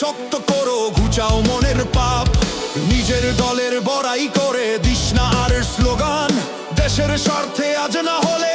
শক্ত করো, ঘুচাও মনের পাপ। নিজের দলের বড়াই করে দিস না আর স্লোগান। দেশের স্বার্থে আজ না হলে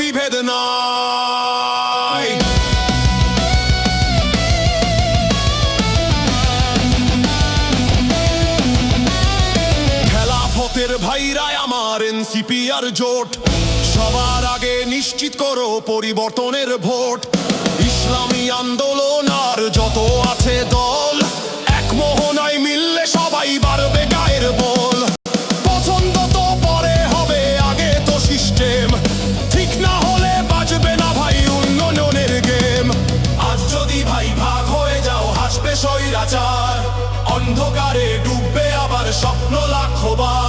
বিভেদ নাই খেলাফতের ভাইরা আমার এনসিপিআর জোট। সবার আগে নিশ্চিত করো পরিবর্তনের ভোট। ইসলামী আন্দোলন ডুববে আবার স্বপ্ন লাখবার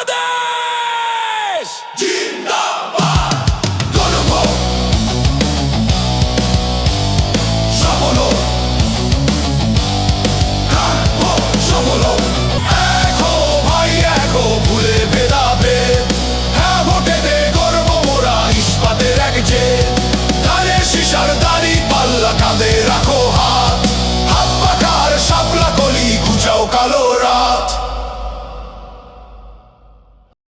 another.